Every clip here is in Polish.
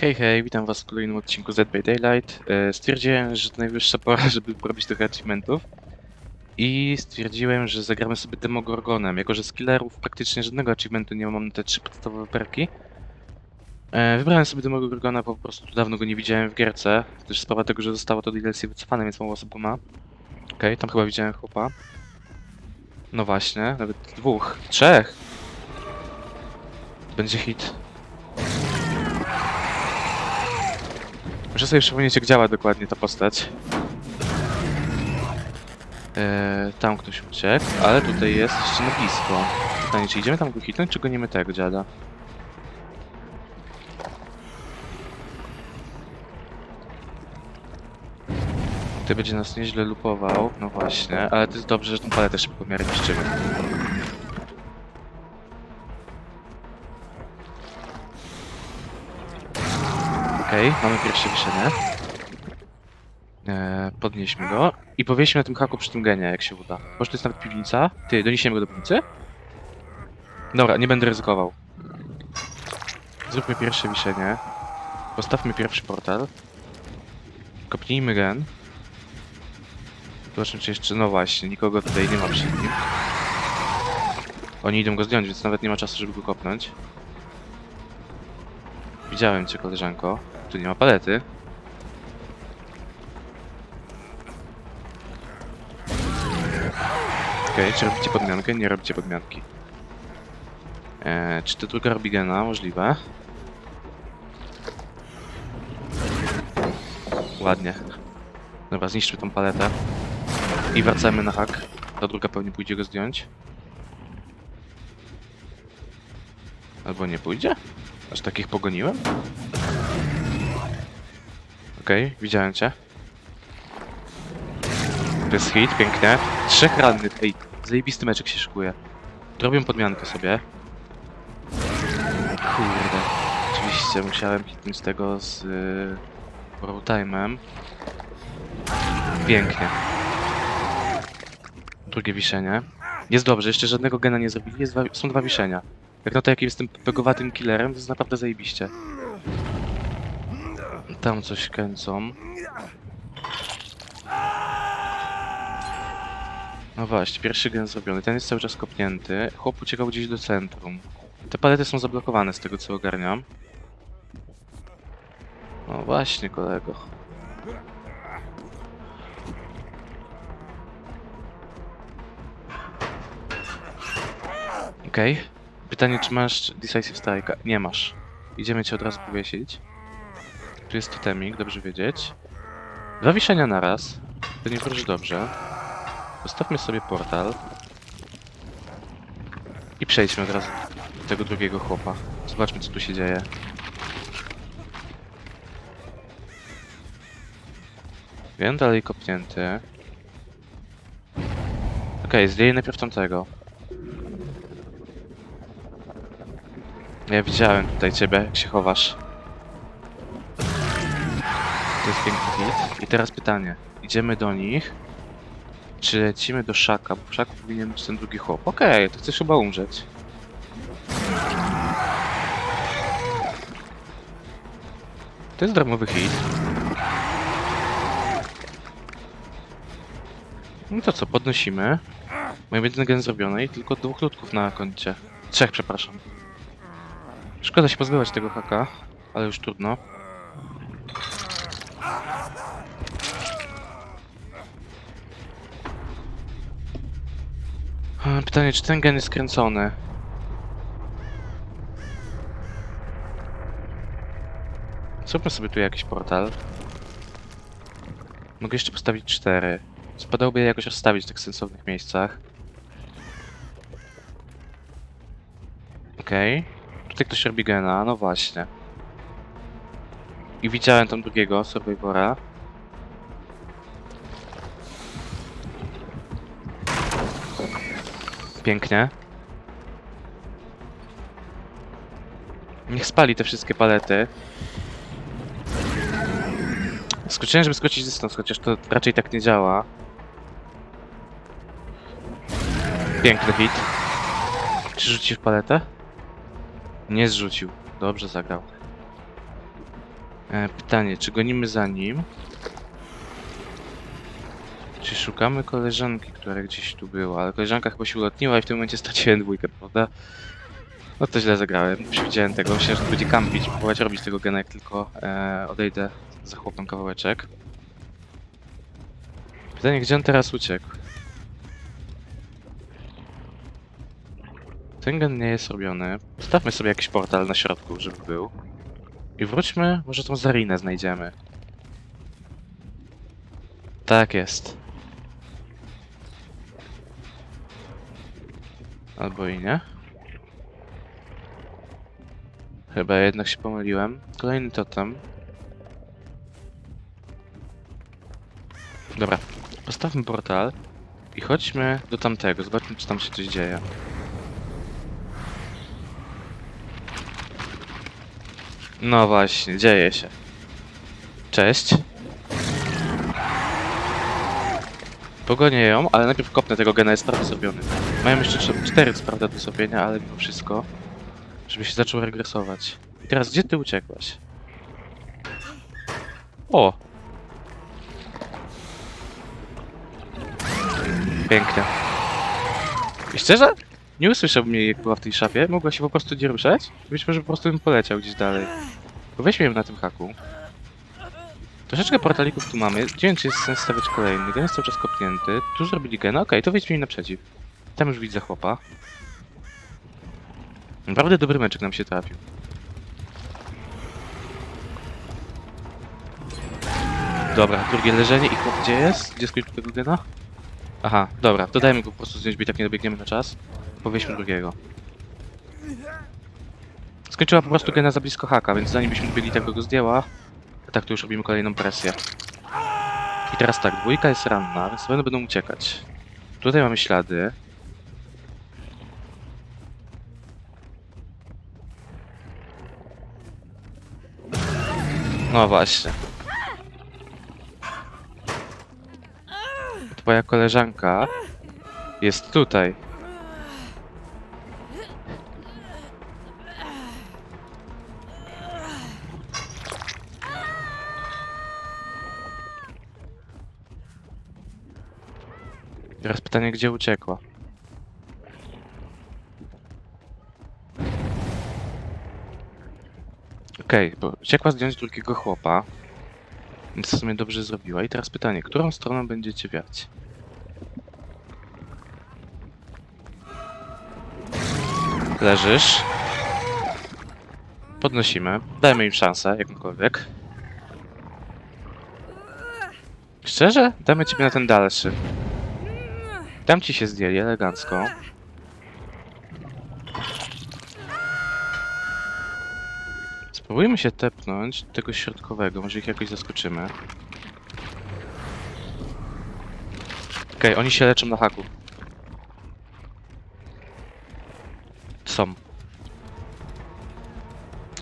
Hej, hej, witam was w kolejnym odcinku Z by Daylight. E, Stwierdziłem, że to najwyższa pora, żeby porobić trochę achievementów. I stwierdziłem, że zagramy sobie Demogorgonem. Jako, że z killerów praktycznie żadnego achievementu nie mam, mam te trzy podstawowe perki. E, Wybrałem sobie Demogorgona, po prostu dawno go nie widziałem w gierce. Też sprawa tego, że zostało to DLC wycofane, więc mało osób go ma. Okej, tam chyba widziałem chłopa. No właśnie, nawet dwóch, trzech. Będzie hit. Muszę sobie przypomnieć, jak działa dokładnie ta postać. Eee, tam ktoś uciekł, ale tutaj jest blisko. Pytanie, czy idziemy tam go hitnąć, czy gonimy tego dziada? Ty będzie nas nieźle lupował, no właśnie, ale to jest dobrze, że tą paletę szybko miarę niszczymy. Okej, mamy pierwsze wiszenie. Eee, podnieśmy go i powieśmy na tym haku przy tym genie, jak się uda. Może to jest nawet piwnica? Ty, doniesiemy go do piwnicy? Dobra, nie będę ryzykował. Zróbmy pierwsze wiszenie. Postawmy pierwszy portal. Kopnijmy gen. Zobaczmy, czy jeszcze... No właśnie, nikogo tutaj nie ma przy nim. Oni idą go zdjąć, więc nawet nie ma czasu, żeby go kopnąć. Widziałem cię, koleżanko. Tu nie ma palety. Okej, czy robicie podmiankę? Nie robicie podmianki. Eee, czy to druga robi gena? Możliwe. Ładnie. Dobra, zniszczmy tą paletę. I wracamy na hak. Ta druga pewnie pójdzie go zdjąć. Albo nie pójdzie? Aż takich pogoniłem? Okej, widziałem cię. To jest hit, pięknie. Trzech rannych, ej, zajebisty meczek się szykuje. Robię podmiankę sobie. Kurde. Oczywiście musiałem hitnąć tego z yy, roll time'em. Pięknie. Drugie wiszenie. Jest dobrze, jeszcze żadnego gena nie zrobili, dwa, są dwa wiszenia. Jak na to, jakim jestem pegowatym killerem, to jest naprawdę zajebiście. Tam coś kręcą. No właśnie, pierwszy gen zrobiony. Ten jest cały czas kopnięty. Chłop uciekał gdzieś do centrum. Te palety są zablokowane z tego co ogarniam. No właśnie, kolego. Okej. Pytanie, czy masz Decisive Strike'a? Nie masz. Idziemy cię od razu powiesić. Tu jest totemik, dobrze wiedzieć. Dwa wiszenia na raz. To nie wróży dobrze. Postawmy sobie portal. I przejdźmy od razu do tego drugiego chłopa. Zobaczmy, co tu się dzieje. Wiem, dalej kopnięty. Okej, zdjęję najpierw tamtego. Ja widziałem tutaj ciebie, jak się chowasz. To jest piękny hit. I teraz pytanie. Idziemy do nich. Czy lecimy do Szaka? Bo w Szaku powinien być ten drugi chłop. Okej, to chcesz chyba umrzeć. To jest darmowy hit. No to co, podnosimy. Mamy jeden gen zrobiony i tylko dwóch ludków na koncie. Trzech, przepraszam. Szkoda się pozbywać tego haka, ale już trudno. Pytanie, czy ten gen jest skręcony? Zróbmy sobie tu jakiś portal. Mogę jeszcze postawić cztery. Spadałoby je jakoś rozstawić w tych sensownych miejscach. Okej. Tutaj ktoś robi gena, no właśnie. I widziałem tam drugiego, Survivora. Pięknie. Niech spali te wszystkie palety. Skoczyłem, żeby skrócić dystans, chociaż to raczej tak nie działa. Piękny hit. Czy rzucił paletę? Nie zrzucił. Dobrze zagrał. E, pytanie, czy gonimy za nim? Czy szukamy koleżanki, która gdzieś tu była? Ale koleżanka chyba się ulotniła i w tym momencie straciłem dwójkę, prawda? No to źle zagrałem. Przewidziałem tego. Myślałem, że to będzie kampić, próbować robić tego gena, jak tylko e, odejdę za chłopem kawałeczek. Pytanie, gdzie on teraz uciekł? Ten gen nie jest robiony. Stawmy sobie jakiś portal na środku, żeby był. I wróćmy, może tą Zarinę znajdziemy. Tak jest. Albo i nie. Chyba jednak się pomyliłem. Kolejny totem. Dobra, postawmy portal i chodźmy do tamtego. Zobaczmy, czy tam się coś dzieje. No właśnie, dzieje się. Cześć. Pogonię ją, ale najpierw kopnę tego gena, jest prawie zrobiony. Mają jeszcze cz- cztery, co prawda, do zrobienia, ale mimo wszystko, żeby się zaczął regresować. I teraz, gdzie ty uciekłaś? O! Pięknie. I szczerze? Nie usłyszałbym jej, jak była w tej szafie. Mogła się po prostu nie ruszać. Być może po prostu bym poleciał gdzieś dalej. Bo weźmy ją na tym haku. Troszeczkę portalików tu mamy. Nie wiem, czy jest sens stawiać kolejny. Ten jest cały czas kopnięty. Tu zrobili gena. Okej, to wejdźmy im naprzeciw. Tam już widzę chłopa. Naprawdę dobry meczek nam się trafił. Dobra, drugie leżenie i chłop gdzie jest? Gdzie skończył tego gena? Aha, dobra, to dajmy go po prostu zdjąć, bo tak nie dobiegniemy na czas. Powieźmy drugiego. Skończyła po prostu gena za blisko haka, więc zanim byśmy byli tak go zdjęła, tak to już robimy kolejną presję. I teraz tak, dwójka jest ranna, więc one będą uciekać. Tutaj mamy ślady. No właśnie. Twoja koleżanka jest tutaj. Pytanie, gdzie uciekła? Okej, bo uciekła zdjąć drugiego chłopa. Więc w sumie dobrze zrobiła. I teraz pytanie, którą stroną będziecie wiać? Leżysz. Podnosimy. Dajmy im szansę, jakąkolwiek. Szczerze? Damy ciebie na ten dalszy. Tam ci się zdjęli elegancko. Spróbujmy się tepnąć do tego środkowego, może ich jakoś zaskoczymy. Okej, oni się leczą na haku. Są.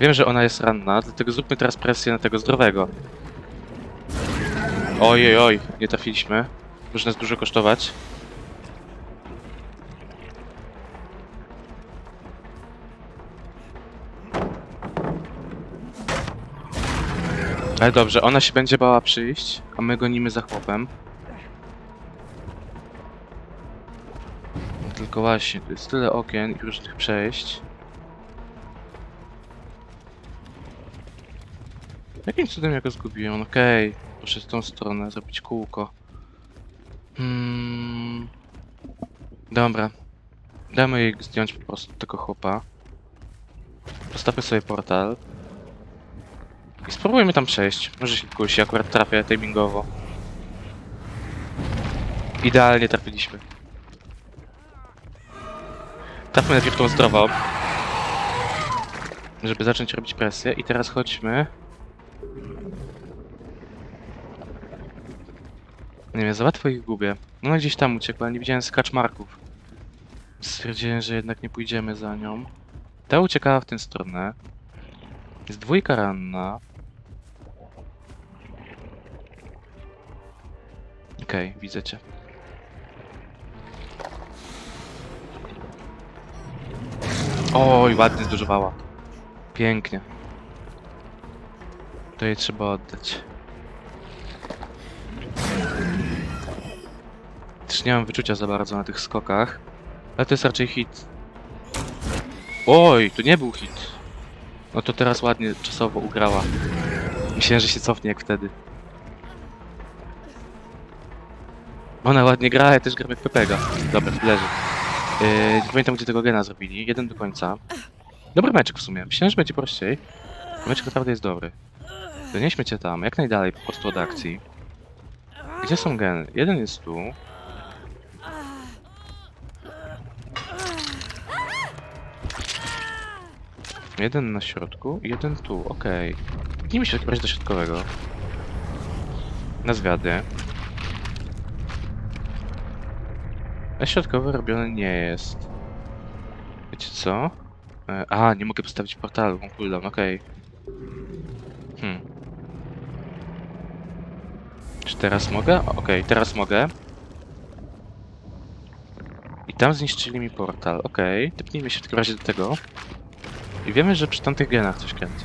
Wiem, że ona jest ranna, dlatego zróbmy teraz presję na tego zdrowego. Ojej, oj, nie trafiliśmy. Może nas dużo kosztować. Ale dobrze, ona się będzie bała przyjść, a my gonimy za chłopem. Tylko właśnie, tu jest tyle okien i różnych przejść. Jakim cudem ja go zgubiłem? Okej, poszedł w tą stronę, zrobić kółko. Hmm. Dobra. Damy jej zdjąć po prostu tego chłopa. Postawmy sobie portal. I spróbujmy tam przejść. Może się kusi, akurat trafię timingowo. Idealnie trafiliśmy. Trafmy najpierw tą zdrową. Żeby zacząć robić presję. I teraz chodźmy. Nie wiem, za łatwo ich gubię. Ona gdzieś tam uciekła, nie widziałem skaczmarków. Stwierdziłem, że jednak nie pójdziemy za nią. Ta uciekała w tę stronę. Jest dwójka ranna. Okej, widzę cię. Oj, ładnie zdużowała. Pięknie. To jej trzeba oddać. Też nie mam wyczucia za bardzo na tych skokach. Ale to jest raczej hit. Oj, to nie był hit. No to teraz ładnie czasowo ugrała. Myślałem, że się cofnie jak wtedy. Ona ładnie gra, ja też gram jak Pepega. Dobra, leży. Yy, nie pamiętam gdzie tego gena zrobili. Jeden do końca. Dobry meczek w sumie. Myślałem, że będzie prościej. Meczek naprawdę jest dobry. Zanieśmy cię tam, jak najdalej po prostu od akcji. Gdzie są geny? Jeden jest tu. Jeden na środku jeden tu, okej. Okay. mi się w takim razie do środkowego. Na zwiady. A środkowy robiony nie jest. Wiecie co? E, a, nie mogę postawić portalu, mam cooldown, okej. Hmm. Czy teraz mogę? Okej, teraz mogę. I tam zniszczyli mi portal, okej. Typnijmy się w takim razie do tego. I wiemy, że przy tamtych genach coś kręci.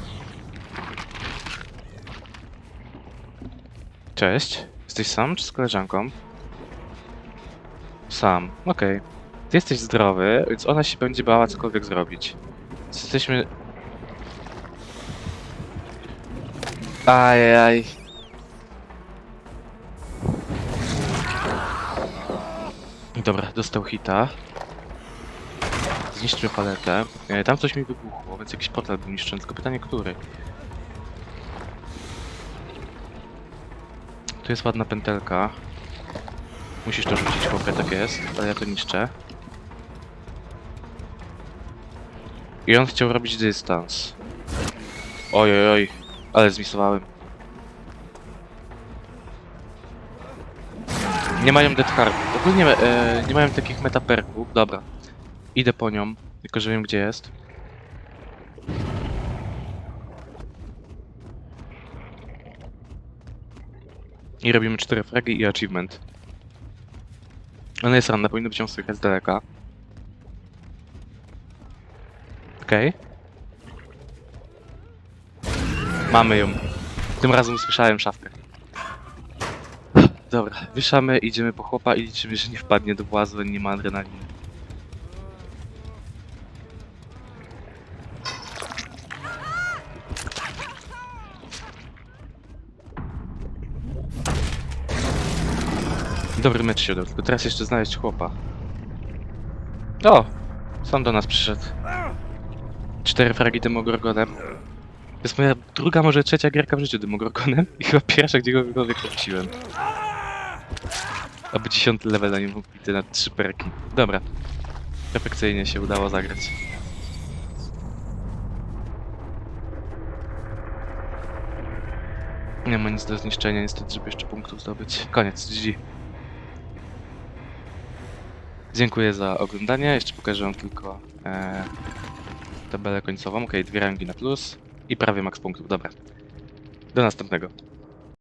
Cześć. Jesteś sam czy z koleżanką? Sam, okej. Ty jesteś zdrowy, więc ona się będzie bała cokolwiek zrobić. Jesteśmy... Ajaj. Dobra, dostał hita. Zniszczmy paletę. E, Tam coś mi wybuchło, więc jakiś portal był niszczony, tylko pytanie który. Tu jest ładna pętelka. Musisz to rzucić, chłopie, tak jest, ale ja to niszczę. I on chciał robić dystans. Oj, oj, oj, ale zmisowałem. Nie mają dead cardów. Ogólnie e, nie mają takich metaperków. Dobra. Idę po nią, tylko że wiem gdzie jest. I robimy cztery fragi i achievement. Ona jest ranna, powinno być ją słychać z daleka. Okej. Mamy ją. Tym razem usłyszałem szafkę. Dobra, wyszamy, idziemy po chłopa i liczymy, że nie wpadnie do włazu, nie ma adrenaliny. Dobry mecz się tylko teraz jeszcze znaleźć chłopa. O! Sam do nas przyszedł. Cztery fragi Demogorgonem. To jest moja druga, może trzecia gierka w życiu Demogorgonem i chyba pierwsza, gdzie go kręciłem. Aby dziesiąty level na nim mógł bity na trzy perki. Dobra. Perfekcyjnie się udało zagrać. Nie ma nic do zniszczenia, niestety, żeby jeszcze punktów zdobyć. Koniec, GG. Dziękuję za oglądanie. Jeszcze pokażę wam tylko e, tabelę końcową. Ok, dwie rangi na plus i prawie max punktów. Dobra. Do następnego.